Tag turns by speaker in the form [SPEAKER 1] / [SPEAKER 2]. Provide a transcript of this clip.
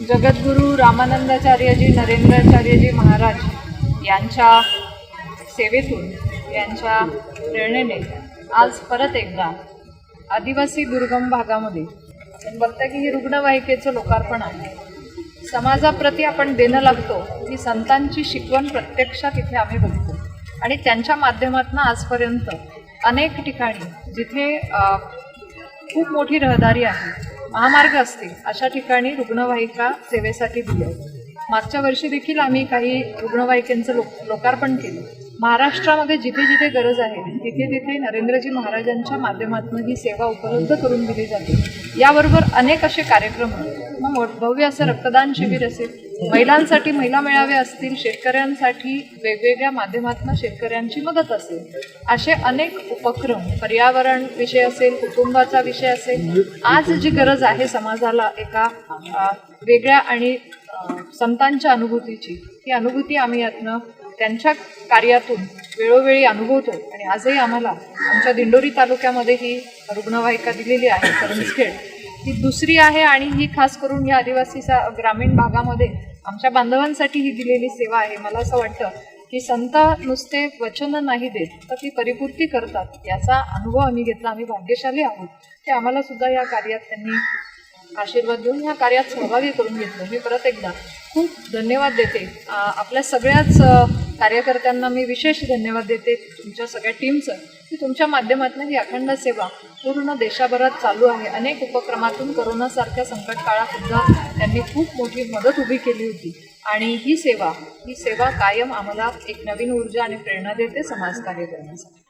[SPEAKER 1] जगद्गुरू रामानंदाचार्यजी नरेंद्राचार्यजी महाराज यांच्या सेवेतून यांच्या प्रेरणेने आज परत एकदा आदिवासी दुर्गम भागामध्ये आपण बघता की ही रुग्णवाहिकेचं लोकार्पण आहे. समाजाप्रती आपण देणं लागतो ही संतांची शिकवण प्रत्यक्षात इथे आम्ही बघतो. आणि त्यांच्या माध्यमातून आजपर्यंत अनेक ठिकाणी जिथे खूप मोठी रहदारी आहे महामार्ग असतील अशा ठिकाणी रुग्णवाहिका सेवेसाठी दिल्या मागच्या वर्षी देखील आम्ही काही रुग्णवाहिकेचं लो लोकार्पण केलं. महाराष्ट्रामध्ये जिथे जिथे गरज आहे तिथे तिथे नरेंद्रजी महाराजांच्या माध्यमातून ही सेवा उपलब्ध करून दिली जाते. याबरोबर अनेक असे कार्यक्रम आहेत. भव्य असं रक्तदान शिबिर असेल. महिलांसाठी महिला मेळावे असतील शेतकऱ्यांसाठी वेगवेगळ्या माध्यमातून शेतकऱ्यांची मदत असेल. असे अनेक उपक्रम पर्यावरण विषय असेल कुटुंबाचा विषय असेल आज जी गरज आहे समाजाला एका वेगळ्या आणि संतांच्या अनुभूतीची ही अनुभूती आम्ही यातनं त्यांच्या कार्यातून वेळोवेळी अनुभवतो. आणि आजही आम्हाला आमच्या दिंडोरी तालुक्यामध्ये ही रुग्णवाहिका दिलेली आहे करंजखेड ही दुसरी आहे आणि ही खास करून या आदिवासी ग्रामीण भागामध्ये आमच्या बांधवांसाठी ही दिलेली सेवा आहे. मला असं वाटतं की संत नुसते वचन नाही देत तर ती परिपूर्ती करतात. याचा अनुभव आम्ही घेतला. आम्ही भाग्यशाली आहोत. ते आम्हाला सुद्धा या कार्यात त्यांनी आशीर्वाद देऊन या कार्यात सहभागी करून घेतलं. मी परत एकदा खूप धन्यवाद देते. आपल्या सगळ्याच कार्यकर्त्यांना मी विशेष धन्यवाद देते. तुमच्या सगळ्या टीमचं की तुमच्या माध्यमातून ही अखंड सेवा पूर्ण देशाभरात चालू आहे. अनेक उपक्रमातून करोनासारख्या संकट काळात सुद्धा त्यांनी खूप मोठी मदत उभी केली होती. आणि ही सेवा ही सेवा कायम आम्हाला एक नवीन ऊर्जा आणि प्रेरणा देते समाजकार्य करण्यासाठी.